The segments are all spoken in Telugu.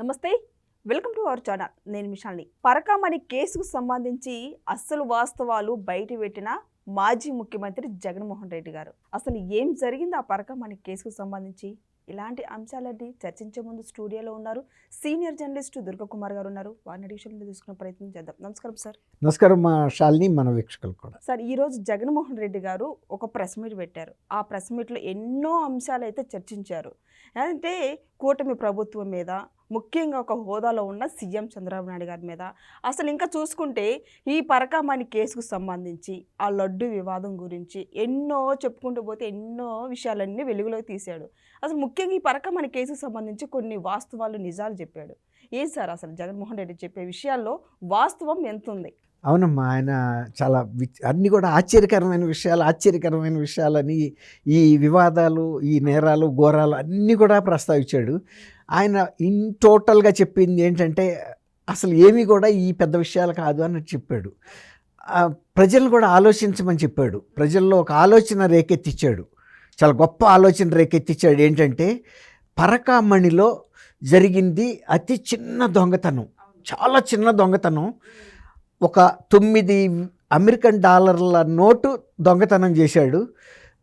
నమస్తే వెల్కమ్ టు అవర్ ఛానల్. నేను మిషాల్ని. పరకామణి కేసుకు సంబంధించి అస్సలు వాస్తవాలు బయట పెట్టిన మాజీ ముఖ్యమంత్రి జగన్మోహన్ రెడ్డి గారు. అసలు ఏం జరిగింది ఆ పరకామణి కేసుకు సంబంధించి? ఇలాంటి అంశాలన్నీ చర్చించే ముందు స్టూడియోలో ఉన్నారు సీనియర్ జర్నలిస్ట్ దుర్గకుమార్ గారు ఉన్నారు. వారిని అడిషన్లో తీసుకునే ప్రయత్నం చేద్దాం. నమస్కారం సార్. నమస్కారం మా శాలిని మన వీక్షకులు కూడా. సార్ ఈరోజు జగన్మోహన్ రెడ్డి గారు ఒక ప్రెస్ మీట్ పెట్టారు. ఆ ప్రెస్ మీట్లో ఎన్నో అంశాలు అయితే చర్చించారు. అంటే కూటమి ప్రభుత్వం మీద ముఖ్యంగా ఒక హోదాలో ఉన్న సీఎం చంద్రబాబు నాయుడు గారి మీద. అసలు ఇంకా చూసుకుంటే ఈ పరకామాని కేసుకు సంబంధించి ఆ లడ్డు వివాదం గురించి ఎన్నో చెప్పుకుంటూ పోతే ఎన్నో విషయాలన్నీ వెలుగులోకి తీశాడు. అసలు ముఖ్యంగా ఈ పరకామాని కేసుకు సంబంధించి కొన్ని వాస్తవాలు నిజాలు చెప్పాడు. ఏం సార్ అసలు జగన్మోహన్ రెడ్డి చెప్పే విషయాల్లో వాస్తవం ఎంత ఉంది అవునమ్మా ఆయన చాలా వి- అన్ని కూడా ఆశ్చర్యకరమైన విషయాలు ఆశ్చర్యకరమైన విషయాలని ఈ వివాదాలు ఈ నేరాలు ఘోరాలు అన్నీ కూడా ప్రస్తావించాడు. ఆయన ఇన్ టోటల్గా చెప్పింది ఏంటంటే అసలు ఏమీ కూడా ఈ పెద్ద విషయాలు కాదు అని చెప్పాడు. ఆ, ప్రజలను కూడా ఆలోచించమని చెప్పాడు. ప్రజల్లో ఒక ఆలోచన రేకెత్తిచ్చాడు. చాలా గొప్ప ఆలోచన రేకెత్తిచ్చాడు ఏంటంటే పరకామణిలో జరిగింది అతి చిన్న దొంగతనం. చాలా చిన్న దొంగతనం. ఒక తొమ్మిది అమెరికన్ డాలర్ల నోటు దొంగతనం చేశాడు.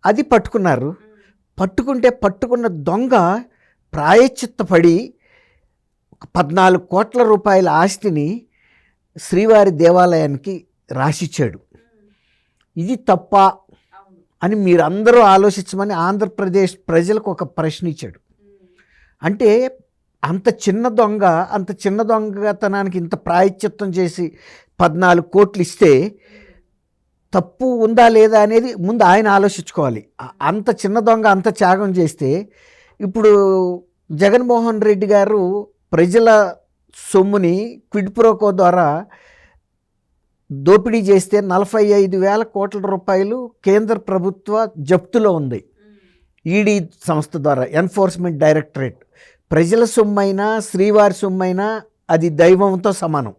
అది పట్టుకున్నారు. పట్టుకుంటే పట్టుకున్న దొంగ ప్రాయశ్చిత్తపడి పద్నాలుగు కోట్ల రూపాయల ఆస్తిని శ్రీవారి దేవాలయానికి రాసిచ్చాడు. ఇది తప్ప అని మీరందరూ ఆలోచించమని ఆంధ్రప్రదేశ్ ప్రజలకు ఒక ప్రశ్న ఇచ్చాడు అంటే అంత చిన్న దొంగ అంత చిన్న దొంగతనానికి ఇంత ప్రాయశ్చిత్తం చేసి పద్నాలుగు కోట్లు ఇస్తే తప్పు ఉందా లేదా అనేది ముందు ఆయన ఆలోచించుకోవాలి. అంత చిన్న దొంగ అంత త్యాగం చేస్తే ఇప్పుడు జగన్మోహన్ రెడ్డి గారు ప్రజల సొమ్ముని క్విడ్ ప్రోకో ద్వారా దోపిడీ చేస్తే నలభై ఐదు వేల కోట్ల రూపాయలు కేంద్ర ప్రభుత్వ జప్తులో ఉంది. ఈడీ సంస్థ ద్వారా ఎన్ఫోర్స్మెంట్ డైరెక్టరేట్. ప్రజల సొమ్మైనా శ్రీవారి సొమ్మైనా అది దైవంతో సమానం.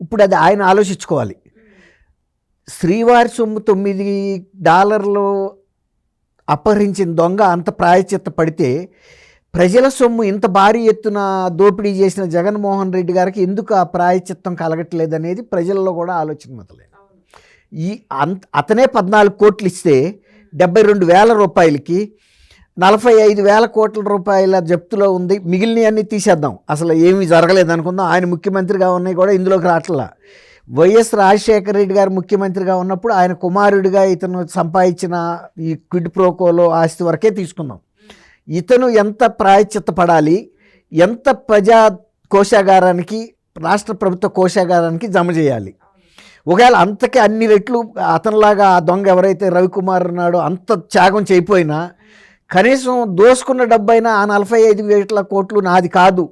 ఇప్పుడు అది ఆయన ఆలోచించుకోవాలి. శ్రీవారి సొమ్ము తొమ్మిది డాలర్లు అపహరించిన దొంగ అంత ప్రాయచిత్త పడితే ప్రజల సొమ్ము ఇంత భారీ ఎత్తున దోపిడీ చేసిన జగన్మోహన్ రెడ్డి గారికి ఎందుకు ఆ ప్రాయచిత్తం కలగట్లేదనేది ప్రజల్లో కూడా ఆలోచన మొదలైంది. ఈ అంత అతనే పద్నాలుగు కోట్లు ఇస్తే డెబ్బై రెండు వేల రూపాయలకి నలభై ఐదు వేల కోట్ల రూపాయల జప్తులో ఉంది. మిగిలినవన్నీ తీసేద్దాం. అసలు ఏమీ జరగలేదు అనుకుందాం. ఆయన ముఖ్యమంత్రిగా ఉన్నాయి కూడా ఇందులోకి రావట్లా వైఎస్ రాజశేఖర రెడ్డి గారు ముఖ్యమంత్రిగా ఉన్నప్పుడు ఆయన కుమారుడిగా ఇతను సంపాదించిన ఈ క్విడ్ ప్రోకోలో ఆస్తి వరకే తీసుకుందాం. ఇతను ఎంత ప్రాయశ్చిత్త పడాలి ఎంత ప్రజా కోశాగారానికి రాష్ట్ర ప్రభుత్వ కోశాగారానికి జమ చేయాలి? ఒకవేళ అంతకే అన్ని రెట్లు అతనిలాగా ఆ దొంగ ఎవరైతే రవికుమార్ ఉన్నాడో అంత త్యాగం చేయిపోయినా కనీసం దోసుకున్న డబ్బైనా ఆ నలభై ఐదు వేల కోట్లు నాది కాదు.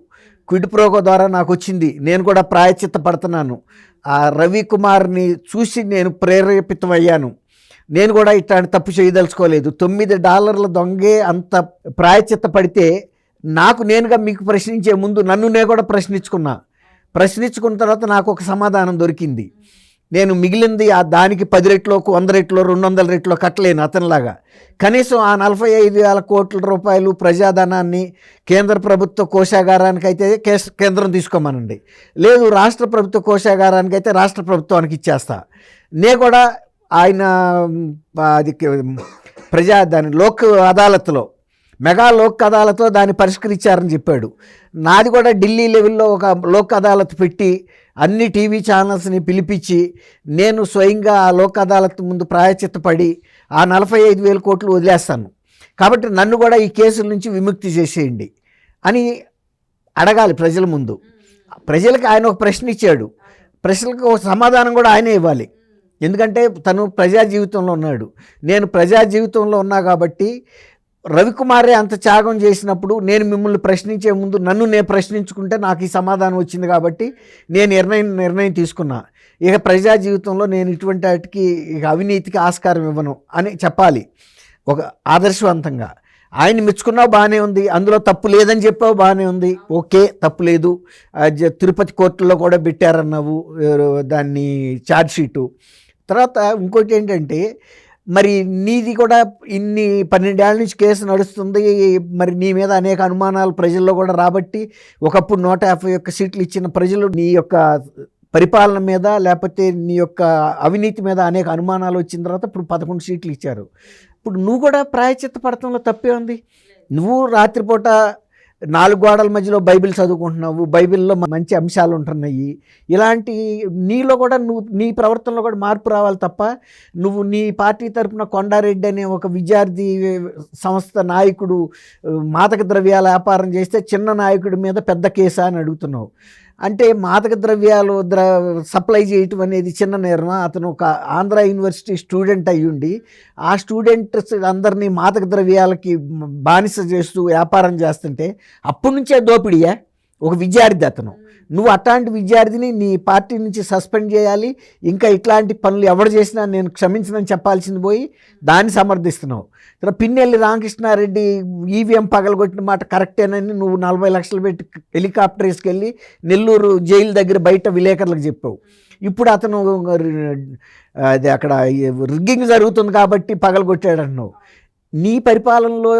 క్విడ్ ప్రోగో ద్వారా నాకు వచ్చింది. నేను కూడా ప్రాయచిత్త పడుతున్నాను ఆ రవికుమార్ని చూసి నేను ప్రేరేపితమయ్యాను. నేను కూడా ఇట్లాంటి తప్పు చేయదలుచుకోలేదు. తొమ్మిది డాలర్ల దొంగే అంత ప్రాయచిత్త పడితే నాకు నేనుగా మీకు ప్రశ్నించే ముందు నన్ను నేను కూడా ప్రశ్నించుకున్నా. ప్రశ్నించుకున్న తర్వాత నాకు ఒక సమాధానం దొరికింది. నేను మిగిలింది ఆ దానికి పది రెట్లో వంద రెట్లో రెండు వందల రెట్లో కట్టలేను అతనిలాగా. కనీసం ఆ నలభై ఐదు వేల కోట్ల రూపాయలు ప్రజాధనాన్ని కేంద్ర ప్రభుత్వ కోశాగారానికైతే అయితే కేస్- కేంద్రం తీసుకోమనండి. లేదు రాష్ట్ర ప్రభుత్వ కోశాగారానికైతే అయితే రాష్ట్ర ప్రభుత్వానికి ఇచ్చేస్తా. నే కూడా ఆయన అది ప్రజా దాని లోక్ అదాలత్లో మెగా లోక్ అదాలత్లో దాన్ని పరిష్కరించారని చెప్పాడు. నాది కూడా ఢిల్లీ లెవెల్లో ఒక లోక్ అదాలత్ పెట్టి అన్ని టీవీ ఛానల్స్ని పిలిపించి నేను స్వయంగా ఆ లోక్ అదాలత్ ముందు ప్రాయచిత్తపడి ఆ నలభై ఐదు వేల కోట్లు వదిలేస్తాను. కాబట్టి నన్ను కూడా ఈ కేసుల నుంచి విముక్తి చేసేయండి అని అడగాలి ప్రజల ముందు. ప్రజలకు ఆయన ఒక ప్రశ్న ఇచ్చాడు. ప్రశ్నలకు ఒక సమాధానం కూడా ఆయనే ఇవ్వాలి. ఎందుకంటే తను ప్రజా జీవితంలో ఉన్నాడు. నేను ప్రజా జీవితంలో ఉన్నా కాబట్టి రవికుమారే అంత త్యాగం చేసినప్పుడు నేను మిమ్మల్ని ప్రశ్నించే ముందు నన్ను నేను ప్రశ్నించుకుంటే నాకు ఈ సమాధానం వచ్చింది కాబట్టి నేను నిర్ణయం నిర్ణయం తీసుకున్నా. ఇక ప్రజా జీవితంలో నేను ఇటువంటి వాటికి ఇక అవినీతికి ఆస్కారం ఇవ్వను అని చెప్పాలి. ఒక ఆదర్శవంతంగా. ఆయన మెచ్చుకున్నావు బాగానే ఉంది. అందులో తప్పు లేదని చెప్పావు బాగానే ఉంది. ఓకే తప్పు లేదు. తిరుపతి కోర్టులో కూడా పెట్టారన్నావు దాన్ని ఛార్జ్ షీటు తర్వాత ఇంకోటి ఏంటంటే మరి నీది కూడా ఇన్ని పన్నెండేళ్ళ నుంచి కేసు నడుస్తుంది. మరి నీ మీద అనేక అనుమానాలు ప్రజల్లో కూడా రాబట్టి ఒకప్పుడు నూట యాభై ఒక్క సీట్లు ఇచ్చిన ప్రజలు నీ యొక్క పరిపాలన మీద లేకపోతే నీ యొక్క అవినీతి మీద అనేక అనుమానాలు వచ్చిన తర్వాత ఇప్పుడు పదకొండు సీట్లు ఇచ్చారు. ఇప్పుడు నువ్వు కూడా ప్రాయచిత్త పడటంలో తప్పే ఉంది. నువ్వు రాత్రిపూట నాలుగు గోడల మధ్యలో బైబిల్ చదువుకుంటున్నావు బైబిల్లో మంచి అంశాలు ఉంటున్నాయి ఇలాంటి నీలో కూడా నువ్వు నీ ప్రవర్తనలో కూడా మార్పు రావాలి తప్ప నువ్వు నీ పార్టీ తరపున కొండారెడ్డి అనే ఒక విద్యార్థి సంస్థ నాయకుడు మాదక ద్రవ్యాల వ్యాపారం చేస్తే చిన్న నాయకుడి మీద పెద్ద కేసా అని అడుగుతున్నావు. అంటే మాదక ద్రవ్యాలు ద్ర సప్లై చేయటం అనేది చిన్న నేరం అతను ఒక ఆంధ్ర యూనివర్సిటీ స్టూడెంట్ అయ్యుండి ఆ స్టూడెంట్స్ అందరినీ మాదక ద్రవ్యాలకి బానిస చేస్తూ వ్యాపారం చేస్తుంటే అప్పటి నుంచే దోపిడియా ఒక విద్యార్థి అతను. నువ్వు అట్లాంటి విద్యార్థిని నీ పార్టీ నుంచి సస్పెండ్ చేయాలి ఇంకా ఇట్లాంటి పనులు ఎవరు చేసినా నేను క్షమించనని చెప్పాల్సింది పోయి దాన్ని సమర్థిస్తున్నావు. తర్వాత పిన్నెల్లి రామకృష్ణారెడ్డి ఈవీఎం పగలగొట్టిన మాట కరెక్టేనని నువ్వు నలభై లక్షలు పెట్టి హెలికాప్టర్ వేసుకెళ్ళి నెల్లూరు జైలు దగ్గర బయట విలేకరులకు చెప్పావు. ఇప్పుడు అతను అది అక్కడ రిగ్గింగ్ జరుగుతుంది కాబట్టి పగలగొట్టాడు అన్నావు నీ పరిపాలనలో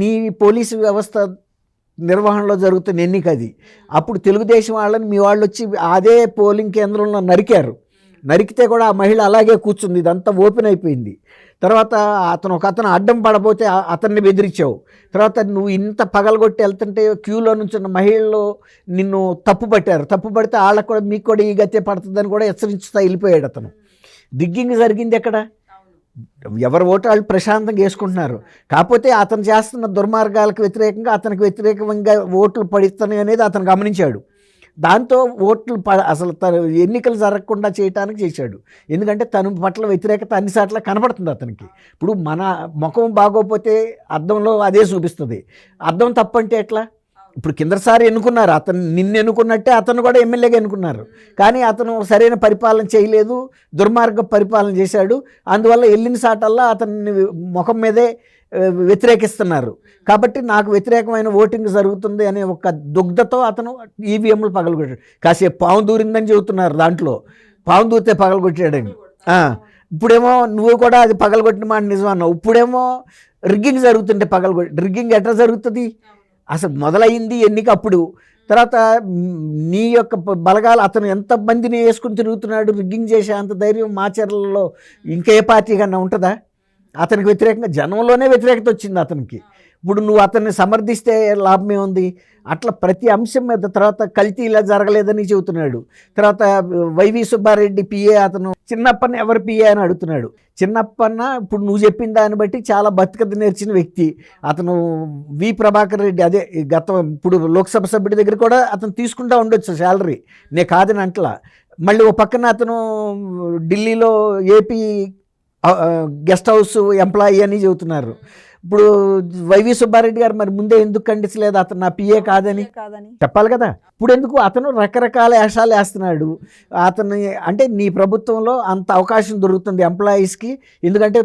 నీ పోలీసు వ్యవస్థ నిర్వహణలో జరుగుతున్న ఎన్నిక అది. అప్పుడు తెలుగుదేశం వాళ్ళని మీ వాళ్ళు వచ్చి అదే పోలింగ్ కేంద్రంలో నరికారు. నరికితే కూడా ఆ మహిళ అలాగే కూర్చుంది. ఇదంతా ఓపెన్ అయిపోయింది. తర్వాత అతను ఒక అతను అడ్డం పడబోతే అతన్ని బెదిరించావు. తర్వాత నువ్వు ఇంత పగలగొట్టి వెళ్తుంటే క్యూలో నుంచున్న మహిళలు నిన్ను తప్పు పట్టారు. తప్పు పడితే వాళ్ళకు కూడా మీకు కూడా ఈ గతే పడుతుందని కూడా హెచ్చరించుతా వెళ్ళిపోయాడు అతను. దిగ్గింగ్ జరిగింది ఎక్కడ? ఎవరు ఓటు వాళ్ళు ప్రశాంతంగా వేసుకుంటున్నారు. కాకపోతే అతను చేస్తున్న దుర్మార్గాలకు వ్యతిరేకంగా అతనికి వ్యతిరేకంగా ఓట్లు పడిస్తున్నాయి అనేది అతను గమనించాడు. దాంతో ఓట్లు ప అసలు తను ఎన్నికలు జరగకుండా చేయటానికి చేశాడు. ఎందుకంటే తన పట్ల వ్యతిరేకత అన్ని సార్లు కనబడుతుంది అతనికి. ఇప్పుడు మన ముఖం బాగోపోతే అద్దంలో అదే చూపిస్తుంది. అద్దం తప్పంటే ఎట్లా? ఇప్పుడు కిందసారి ఎన్నుకున్నారు. అతను నిన్ను ఎన్నుకున్నట్టే అతను కూడా ఎమ్మెల్యేగా ఎన్నుకున్నారు. కానీ అతను సరైన పరిపాలన చేయలేదు. దుర్మార్గ పరిపాలన చేశాడు. అందువల్ల వెళ్ళిన సాటల్లా అతన్ని ముఖం మీదే వ్యతిరేకిస్తున్నారు. కాబట్టి నాకు వ్యతిరేకమైన ఓటింగ్ జరుగుతుంది అనే ఒక దుగ్ధతో అతను ఈవీఎంలు పగలగొట్టాడు. కాసేపు పాము దూరిందని చెబుతున్నారు దాంట్లో. పాము దూరితే పగలగొట్టాడని. ఇప్పుడేమో నువ్వు కూడా అది పగలగొట్టిన మాట నిజం అన్నావు. ఇప్పుడేమో రిగ్గింగ్ జరుగుతుంటే పగలగొట్టి రిగ్గింగ్ ఎట్లా జరుగుతుంది? అసలు మొదలైంది ఎన్నిక అప్పుడు తర్వాత నీ యొక్క బలగాలు అతను ఎంత మందిని వేసుకుని తిరుగుతున్నాడు రిగ్గింగ్ చేసే అంత ధైర్యం మాచర్లలో ఇంకా ఇంకే పార్టీ కన్నా ఉంటుందా? అతనికి వ్యతిరేకంగా జనంలోనే వ్యతిరేకత వచ్చింది అతనికి. ఇప్పుడు నువ్వు అతన్ని సమర్థిస్తే లాభమే ఉంది అట్లా ప్రతి అంశం మీద తర్వాత కల్తీ ఇలా జరగలేదని చెబుతున్నాడు. తర్వాత వైవి సుబ్బారెడ్డి పిఏ అతను చిన్నప్పని ఎవరు పిఏ అని అడుగుతున్నాడు. చిన్నప్పన్న ఇప్పుడు నువ్వు చెప్పిన దాన్ని బట్టి చాలా బతికత నేర్చిన వ్యక్తి. అతను వి ప్రభాకర్ రెడ్డి అదే గత ఇప్పుడు లోక్సభ సభ్యుడి దగ్గర కూడా అతను తీసుకుంటా ఉండొచ్చు శాలరీ. నే కాదని అంటలా. మళ్ళీ ఓ పక్కన అతను ఢిల్లీలో ఏపీ గెస్ట్ హౌస్ ఎంప్లాయీ అని చెబుతున్నారు. ఇప్పుడు వైవి సుబ్బారెడ్డి గారు మరి ముందే ఎందుకు ఖండించలేదు అతను నా పిఏ కాదని. కాదని. చెప్పాలి కదా. ఇప్పుడు ఎందుకు అతను రకరకాల వేషాలు వేస్తున్నాడు? అతను అంటే నీ ప్రభుత్వంలో అంత అవకాశం దొరుకుతుంది ఎంప్లాయీస్కి. ఎందుకంటే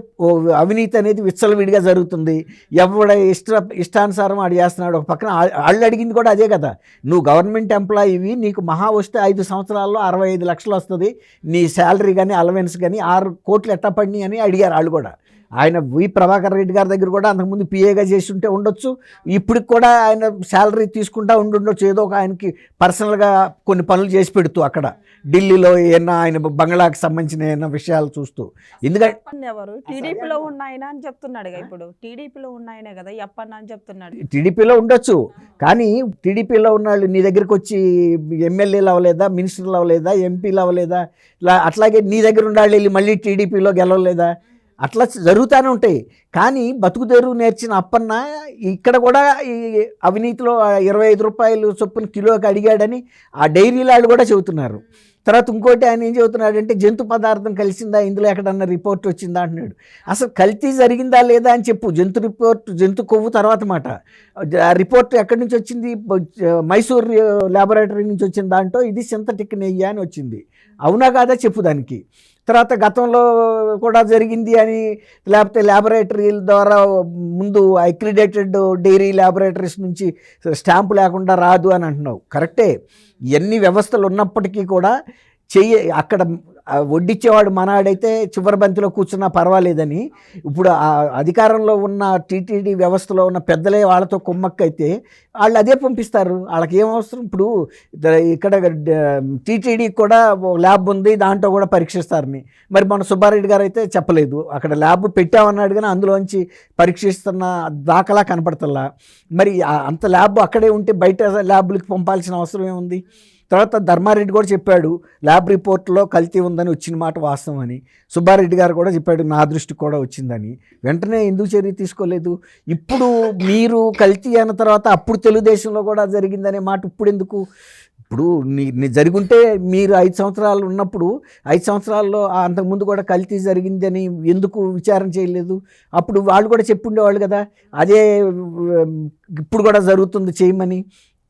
అవినీతి అనేది విచ్చలవిడిగా జరుగుతుంది. ఎవడ ఇష్ట ఇష్టానుసారం ఆడు చేస్తున్నాడు. ఒక పక్కన వాళ్ళు అడిగింది కూడా అదే కదా. నువ్వు గవర్నమెంట్ ఎంప్లాయీవి నీకు మహా వస్తే ఐదు సంవత్సరాల్లో అరవై ఐదు లక్షలు వస్తుంది. నీ శాలరీ కానీ అలవెన్స్ కానీ ఆరు కోట్లు ఎట్టా పడినాయి అని అడిగారు వాళ్ళు కూడా. ఆయన వి ప్రభాకర్ రెడ్డి గారి దగ్గర కూడా అంతకుముందు పిఏగా చేసి ఉంటే ఉండొచ్చు. ఇప్పటికి కూడా ఆయన శాలరీ తీసుకుంటా ఉండి ఉండొచ్చు ఏదో ఒక ఆయనకి పర్సనల్గా కొన్ని పనులు చేసి పెడుతూ అక్కడ. ఢిల్లీలో ఏమన్నా ఆయన బంగ్లాకి సంబంధించిన ఏమైనా విషయాలు చూస్తూ. ఎందుకంటే టీడీపీలో ఉన్న ఆయన అని చెప్తున్నాడు ఇప్పుడు. టీడీపీలో ఉన్న ఆయనే కదా ఈ అప్పన్న అని చెప్తున్నాడు. టీడీపీలో ఉండొచ్చు. కానీ టీడీపీలో ఉన్న వాళ్ళు నీ దగ్గరికి వచ్చి ఎమ్మెల్యేలు అవ్వలేదా మినిస్టర్లు అవ్వలేదా ఎంపీలు అవ్వలేదా? ఇలా అట్లాగే నీ దగ్గర ఉండాలి వెళ్ళి మళ్ళీ టీడీపీలో గెలవలేదా? అట్లా జరుగుతూనే ఉంటాయి. కానీ బతుకు తెరువు నేర్చిన అప్పన్న ఇక్కడ కూడా ఈ అవినీతిలో ఇరవై ఐదు రూపాయలు చొప్పున కిలోకి అడిగాడని ఆ డైరీలు వాళ్ళు కూడా చెబుతున్నారు. తర్వాత ఇంకోటి ఆయన ఏం చెబుతున్నాడంటే జంతు పదార్థం కలిసిందా ఇందులో ఎక్కడన్నా రిపోర్ట్ వచ్చిందా అంటున్నాడు. అసలు కల్తీ జరిగిందా లేదా అని చెప్పు. జంతు రిపోర్ట్ జంతు కొవ్వు తర్వాత మాట. ఆ రిపోర్ట్ ఎక్కడి నుంచి వచ్చింది? మైసూర్ ల్యాబొరేటరీ నుంచి వచ్చిన దాంట్లో ఇది సింథటిక్ నెయ్యి అని వచ్చింది. అవునా కాదా చెప్పు దానికి. తర్వాత గతంలో కూడా జరిగింది అని లేకపోతే ల్యాబొరేటరీల ద్వారా ముందు అక్రిడేటెడ్ డైరీ ల్యాబొరేటరీస్ నుంచి స్టాంపు లేకుండా రాదు అని అంటున్నావు. కరెక్టే ఎన్ని వ్యవస్థలు ఉన్నప్పటికీ కూడా చెయ్యి అక్కడ వడ్డిచ్చేవాడు మనవాడైతే చివరి బంతిలో కూర్చున్నా పర్వాలేదని. ఇప్పుడు ఆ అధికారంలో ఉన్న టీటీడీ వ్యవస్థలో ఉన్న పెద్దలే వాళ్ళతో కుమ్మక్కైతే వాళ్ళు అదే పంపిస్తారు. వాళ్ళకి ఏం అవసరం? ఇప్పుడు ఇక్కడ టీటీడీ కూడా ల్యాబ్ ఉంది దాంట్లో కూడా పరీక్షిస్తారని మరి మన సుబ్బారెడ్డి గారు అయితే చెప్పలేదు. అక్కడ ల్యాబ్ పెట్టామన్నాడు కానీ అందులోంచి పరీక్షిస్తున్న దాఖలా కనపడతల్లా మరి అంత ల్యాబ్ అక్కడే ఉంటే బయట ల్యాబ్లకి పంపాల్సిన అవసరం ఏముంది? తర్వాత ధర్మారెడ్డి కూడా చెప్పాడు ల్యాబ్ రిపోర్ట్లో కల్తీ ఉందని వచ్చిన మాట వాస్తవం అని. సుబ్బారెడ్డి గారు కూడా చెప్పాడు నా దృష్టికి కూడా వచ్చిందని. వెంటనే ఎందుకు చర్య తీసుకోలేదు? ఇప్పుడు మీరు కల్తీ అయిన తర్వాత అప్పుడు తెలుగుదేశంలో కూడా జరిగిందనే మాట ఇప్పుడు ఎందుకు ఇప్పుడు నీ నీ జరుగుంటే మీరు ఐదు సంవత్సరాలు ఉన్నప్పుడు ఐదు సంవత్సరాల్లో అంతకుముందు కూడా కల్తీ జరిగిందని ఎందుకు విచారణ చేయలేదు? అప్పుడు వాళ్ళు కూడా చెప్పుండేవాళ్ళు కదా అదే ఇప్పుడు కూడా జరుగుతుంది చేయమని.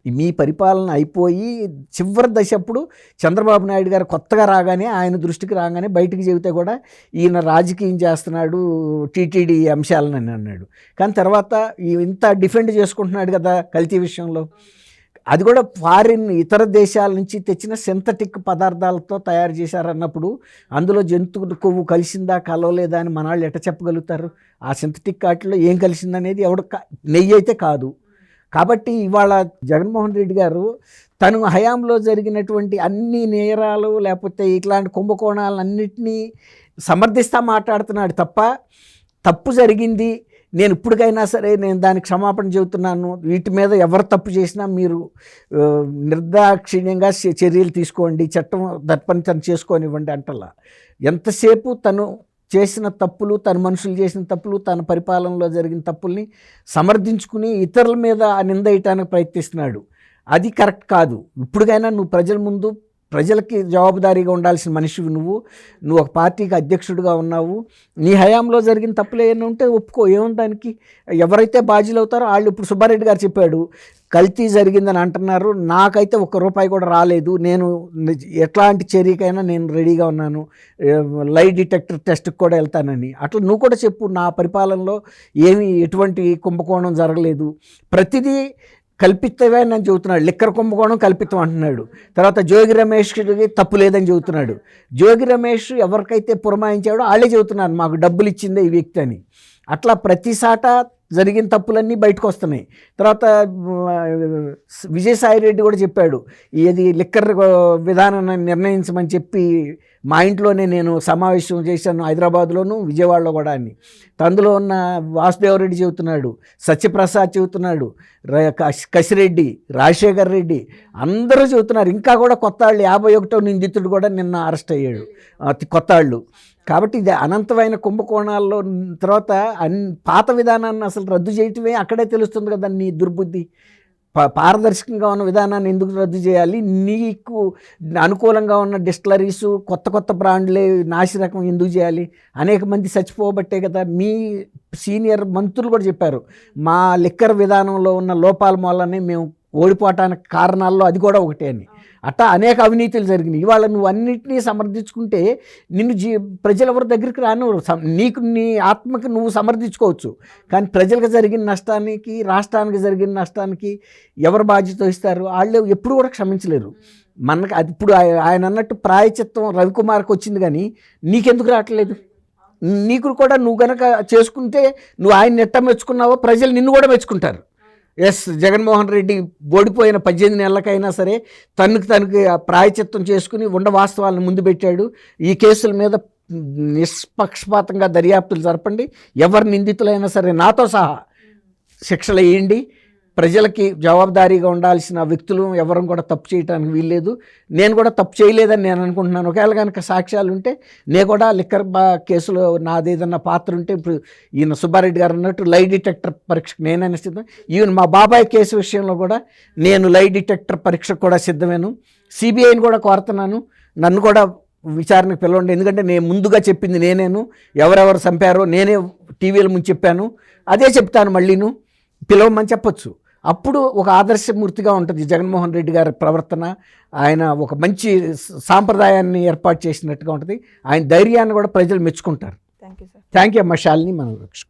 మీ పరిపాలన అయిపోయి చివరి దశ అప్పుడు చంద్రబాబు నాయుడు గారు కొత్తగా రాగానే ఆయన దృష్టికి రాగానే బయటికి చెబితే కూడా ఈయన రాజకీయం చేస్తున్నాడు టీటీడీ అంశాలని అన్నాడు. కానీ తర్వాత ఇంత డిఫెండ్ చేసుకుంటున్నాడు కదా కల్తీ విషయంలో. అది కూడా ఫారిన్ ఇతర దేశాల నుంచి తెచ్చిన సింథటిక్ పదార్థాలతో తయారు చేశారన్నప్పుడు అందులో జంతువు కొవ్వు కలిసిందా కలవలేదా అని మన వాళ్ళు ఎట చెప్పగలుగుతారు? ఆ సింథటిక్ వాటిలో ఏం కలిసిందనేది ఎవడు కా- నెయ్యి అయితే కాదు. కాబట్టి ఇవాళ జగన్మోహన్ రెడ్డి గారు తను హయాంలో జరిగినటువంటి అన్ని నేరాలు లేకపోతే ఇట్లాంటి కుంభకోణాలన్నింటినీ సమర్థిస్తా మాట్లాడుతున్నాడు తప్ప తప్పు జరిగింది. నేను ఇప్పటికైనా సరే నేను దానికి క్షమాపణ చెబుతున్నాను. వీటి మీద ఎవరు తప్పు చేసినా మీరు నిర్దాక్షిణ్యంగా చర్యలు తీసుకోండి. చట్టం దర్పణ తను చేసుకోనివ్వండి అంటలా. ఎంతసేపు తను చేసిన తప్పులు తన మనుషులు చేసిన తప్పులు తన పరిపాలనలో జరిగిన తప్పుల్ని సమర్థించుకుని ఇతరుల మీద ఆ నింద వేయటానికి ప్రయత్నిస్తున్నాడు. అది కరెక్ట్ కాదు. ఇప్పటికైనా నువ్వు ప్రజల ముందు ప్రజలకి జవాబుదారీగా ఉండాల్సిన మనిషివి నువ్వు. నువ్వు ఒక పార్టీకి అధ్యక్షుడిగా ఉన్నావు. నీ హయాంలో జరిగిన తప్పులు ఏమైనా ఉంటే ఒప్పుకో. ఏముంది దానికి? ఎవరైతే బాధ్యులు అవుతారో వాళ్ళు ఇప్పుడు సుబ్బారెడ్డి గారు చెప్పాడు. కల్తీ జరిగిందని అంటున్నారు. నాకైతే ఒక్క రూపాయి కూడా రాలేదు. నేను ఎట్లాంటి చర్యకైనా నేను రెడీగా ఉన్నాను. లై డిటెక్టర్ టెస్ట్కి కూడా వెళ్తానని. అట్లా నువ్వు కూడా చెప్పు. నా పరిపాలనలో ఏమి ఎటువంటి కుంభకోణం జరగలేదు. ప్రతిదీ కల్పితమే అని చెబుతున్నాడు. లిక్కర్ కుంభకోణం కల్పితం అంటున్నాడు. తర్వాత జోగి రమేష్కి తప్పు లేదని చెబుతున్నాడు. జోగి రమేష్ ఎవరికైతే పురమాయించాడో వాళ్ళే చెబుతున్నారు మాకు డబ్బులు ఇచ్చిందే ఈ వ్యక్తి అని. అట్లా ప్రతిసాట జరిగిన తప్పులన్నీ బయటకు వస్తున్నాయి. తర్వాత విజయసాయి రెడ్డి కూడా చెప్పాడు ఏది లిక్కర్ విధానాన్ని నిర్ణయించమని చెప్పి మా ఇంట్లోనే నేను సమావేశం చేశాను హైదరాబాద్లోను విజయవాడలో కూడా అని. అందులో ఉన్న వాసుదేవరెడ్డి చెబుతున్నాడు సత్యప్రసాద్ చెబుతున్నాడు ర- కసిరెడ్డి రాజశేఖర్ రెడ్డి అందరూ చెబుతున్నారు. ఇంకా కూడా కొత్త వాళ్ళు యాభై ఒకటో నిందితుడు కూడా నిన్న అరెస్ట్ అయ్యాడు. కొత్త వాళ్ళు. కాబట్టి ఇది అనంతమైన కుంభకోణాల్లో తర్వాత అన్ పాత విధానాన్ని అసలు రద్దు చేయటమే అక్కడే తెలుస్తుంది కదా నీ దుర్బుద్ధి. పారదర్శకంగా ఉన్న విధానాన్ని ఎందుకు రద్దు చేయాలి? నీకు అనుకూలంగా ఉన్న డిస్టిలరీస్ కొత్త కొత్త బ్రాండ్లే నాసి రకం ఎందుకు చేయాలి? అనేక మంది చచ్చిపోబట్టే కదా మీ సీనియర్ మంత్రులు కూడా చెప్పారు మా లిక్కర్ విధానంలో ఉన్న లోపాల మూలనే మేము ఓడిపోవటానికి కారణాల్లో అది కూడా ఒకటే అని. అట్టా అనేక అవినీతులు జరిగినాయి. ఇవాళ నువ్వు అన్నింటినీ సమర్థించుకుంటే నిన్ను జీ ప్రజలు ఎవరి దగ్గరికి రాను నీకు నీ ఆత్మకి నువ్వు సమర్థించుకోవచ్చు. కానీ ప్రజలకు జరిగిన నష్టానికి రాష్ట్రానికి జరిగిన నష్టానికి ఎవరు బాధ్యత వహిస్తారు? వాళ్ళు ఎప్పుడు కూడా క్షమించలేరు. మనకి అది ఇప్పుడు ఆయన అన్నట్టు ప్రాయచిత్వం రవికుమార్కి వచ్చింది కానీ నీకెందుకు రావట్లేదు? నీకు కూడా నువ్వు కనుక చేసుకుంటే నువ్వు ఆయన నెట్ట మెచ్చుకున్నావో ప్రజలు నిన్ను కూడా మెచ్చుకుంటారు. ఎస్ జగన్మోహన్ రెడ్డి ఓడిపోయిన పద్దెనిమిది నెలలకైనా సరే తనకు తనకి ఆ ప్రాయచిత్తం చేసుకుని ఉండ వాస్తవాలను ముందు పెట్టాడు. ఈ కేసుల మీద నిష్పక్షపాతంగా దర్యాప్తులు జరపండి. ఎవరు నిందితులైనా సరే నాతో సహా శిక్షలు వేయండి. ప్రజలకి జవాబుదారీగా ఉండాల్సిన వ్యక్తులు ఎవరు కూడా తప్పు చేయడానికి వీల్లేదు. నేను కూడా తప్పు చేయలేదని నేను అనుకుంటున్నాను. ఒకవేళ కనుక సాక్ష్యాలు ఉంటే నేను కూడా లిక్కర్ బా కేసులో నాది ఏదన్నా పాత్ర ఉంటే ఇప్పుడు ఈయన సుబ్బారెడ్డి గారు అన్నట్టు లై డిటెక్టర్ పరీక్షకు నేనైనా సిద్ధం. ఈవెన్ మా బాబాయ్ కేసు విషయంలో కూడా నేను లై డిటెక్టర్ పరీక్షకు కూడా సిద్ధమేను. సిబిఐని కూడా కోరుతున్నాను. నన్ను కూడా విచారణకు పిలవండి. ఎందుకంటే నేను ముందుగా చెప్పింది నేనేను. ఎవరెవరు చంపారో నేనే టీవీల ముందు చెప్పాను. అదే చెప్తాను మళ్ళీను. పిలవమని చెప్పొచ్చు. అప్పుడు ఒక ఆదర్శమూర్తిగా ఉంటుంది జగన్మోహన్ రెడ్డి గారి ప్రవర్తన. ఆయన ఒక మంచి సాంప్రదాయాన్ని ఏర్పాటు చేసినట్టుగా ఉంటుంది. ఆయన ధైర్యాన్ని కూడా ప్రజలు మెచ్చుకుంటారు. Thank you sir thank you అమ్మ. శాలిని మనం